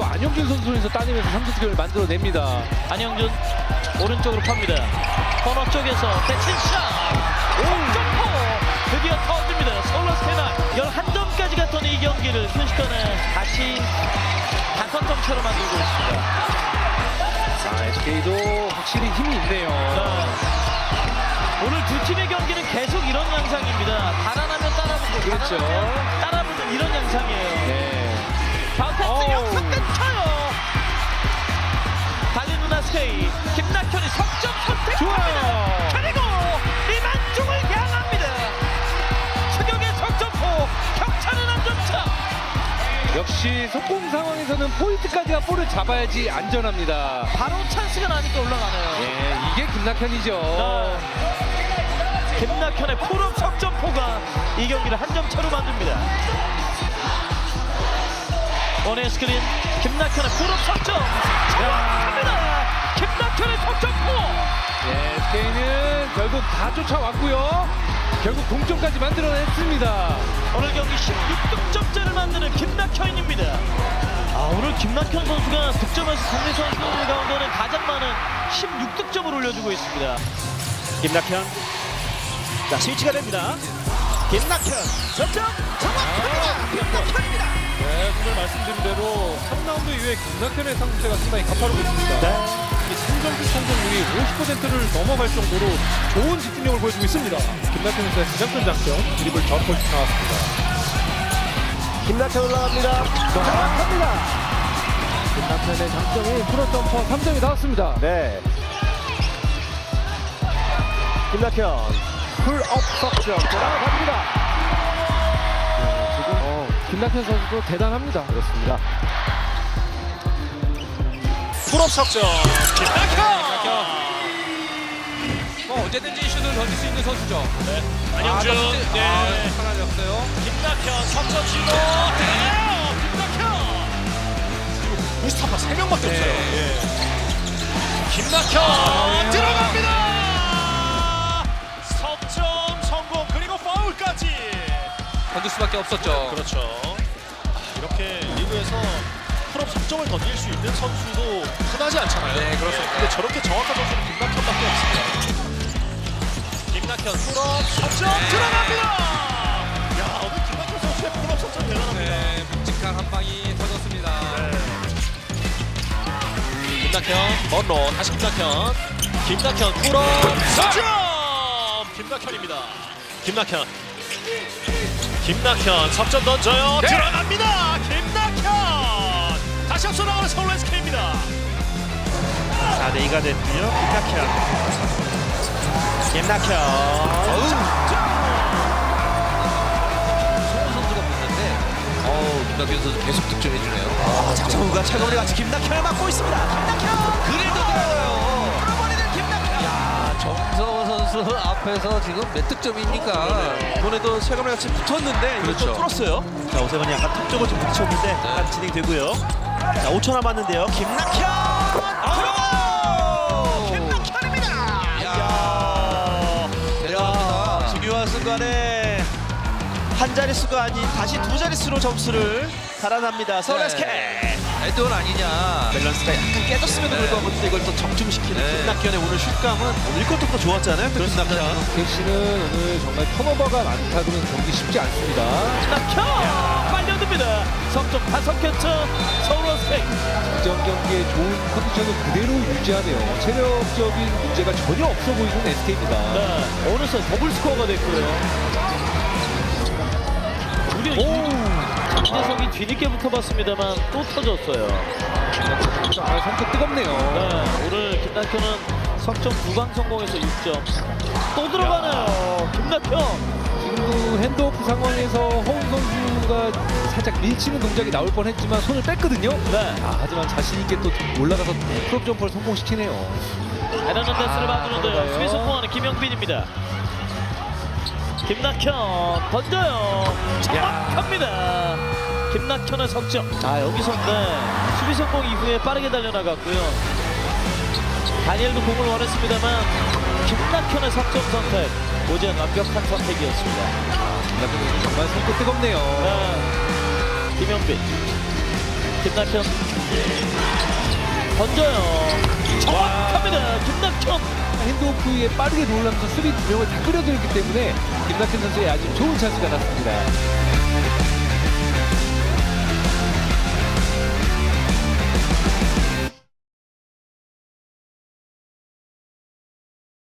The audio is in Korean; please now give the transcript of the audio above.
안영준 선수에서 따내면서 3점 득점을 만들어냅니다. 안영준 오른쪽으로 팝니다. 코너 쪽에서 대친 샷! 점퍼! 드디어 터집니다. 서울라 스테나 11점까지 갔던 이 경기를 순식간에 다시 점차로 만들고 있습니다. 자, SK도 확실히 힘이 있네요. 자, 오늘 두 팀의 경기는 계속 이런 양상입니다. 달아나면 따라붙고 그렇죠. 따라붙는 이런 양상이에요. 달린 누나 스테이 김낙현이 석점 선택합니다. 좋아요. 그리고 이만중을 향합니다. 추격의 석점포 격차는 한 점차. 역시 속공 상황에서는 포인트까지가 볼을 잡아야지 안전합니다. 바로 찬스가 나니까 올라가네요. 예, 이게 김낙현이죠. 네. 김낙현의 풀업 석점포가 이 경기를 한 점 차로 만듭니다. 원의 스크린 김낙현의 풀업 석점 예, SK는 결국 다 쫓아왔고요. 결국 동점까지 만들어냈습니다. 오늘 경기 16득점째를 만드는 김낙현입니다. 아, 오늘 김낙현 선수가 득점에서 국내 선수 가운데는 가장 많은 16득점을 올려주고 있습니다. 김낙현 자 스위치가 됩니다 김낙현 점점 정확합니다 김낙현입니다 네, 정말 말씀드린 대로 3라운드 이후에 김낙현의 상태가 상당히 가파르고 있습니다. 네. 이 3점슛 성공률이 50%를 넘어갈 정도로 좋은 집중력을 보여주고 있습니다. 김낙현 선수의 가장 큰 장점, 드리블 점퍼슛 나왔습니다. 김낙현 올라갑니다 정확합니다 김낙현의 장점이 프로 점퍼 3점이 나왔습니다. 네 김낙현 풀업 석점 들어갑니다. 지금 어, 김낙현 선수도 대단합니다. 그렇습니다. 풀업 석점. 김낙현 뭐 언제든지 슛을 던질 수 있는 선수죠. 안영준, 아, 네. 아, 사라졌어요. 김낙현 석점 시도 대요 김낙현. 무스타파 3명밖에 네. 없어요. 예. 김낙현! 들어갑니다! 석점 성공 그리고 파울까지! 던질 수밖에 없었죠. 그렇죠. 이렇게 리그에서 풀업 석점을 던질 수 있는 선수도 흔하지 않잖아요. 네, 그렇습니다. 근데 저렇게 정확한 선수는 김낙현밖에 없습니다. 김낙현 풀업 석점 네. 들어갑니다! 야 오늘 김낙현 선수의 풀업 석점 대단합니다. 네, 묵직한 한 방이 터졌습니다. 김낙현 먼로 다시 김낙현. 김낙현 풀업 석점! 김낙현입니다. 김낙현. 김낙현 석점 던져요. 네. 들어갑니다. 김 4대2가 됐고요 김낙현 김낙현 송우 선수가 붙는데, 어우, 김낙현 선수 계속 득점해주네요. 아, 장성우가 차가우리 같이 김낙현을 맡고 있습니다 김낙현 그래도 김낙현 야, 정성호 선수 앞에서 지금 몇 득점입니까? 이번에도 최감을 같이 붙었는데 그렇죠. 또 뚫었어요. 자 오세근이 약간 턱쪽을 좀 부딪혔는데 약간 진행되고요. 자 5초 남았는데요. 김낙현 순간에 한 자릿수가 아닌 다시 두 자릿수로 점수를 달아납니다. 서울 네. SK. 애돈 아니냐. 밸런스가 약간 깨졌음에도 네. 불구하고 근데 이걸 또 정중시키는 네. 김낙현의 오늘 슛감은 오늘 1쿼터부터 좋았잖아요. 또 김낙현. 객씨는 오늘 정말 턴오버가 많다 그러면 경기 쉽지 않습니다. 김낙현 빨려듭니다. 석점 다섯 개차 서울 스테이. 직전 경기에 좋은 컨디션을 그대로 유지하네요. 체력적인 문제가 전혀 없어 보이는 SK입니다. 네, 어느새 더블 스코어가 됐고요. 우 리 이재석이 뒤늦게 붙어봤습니다만 또 터졌어요. 아, 성격 뜨겁네요. 네, 오늘 김낙현은 석점 두방 성공해서 6점. 또 들어가네요. 김낙현. 지금도 핸드오프 상황에서 허훈 선수가 살짝 밀치는 동작이 나올 뻔했지만 손을 뺐거든요. 네, 아, 하지만 자신 있게 또 올라가서 프롭 점퍼를 성공시키네요. 대단한 봐주는데요. 들어가요. 수비 성공하는 김영빈입니다. 김낙현 던져요. 정확합니다. 김낙현의 석점. 아 여기서 네 수비 성공 이후에 빠르게 달려나갔고요. 다니엘도 공을 원했습니다만 김낙현의 석점 선택. 오전 완벽한 선택이었습니다. 김낙현 정말 성격 뜨겁네요. 네. 김영빈 김낙현 던져요. 정확합니다. 김낙현. 핸드오프에 빠르게 놀라면서 수비 두 명을 다 끌어들였기 때문에 김낙현 선수의 아주 좋은 찬스가 났습니다.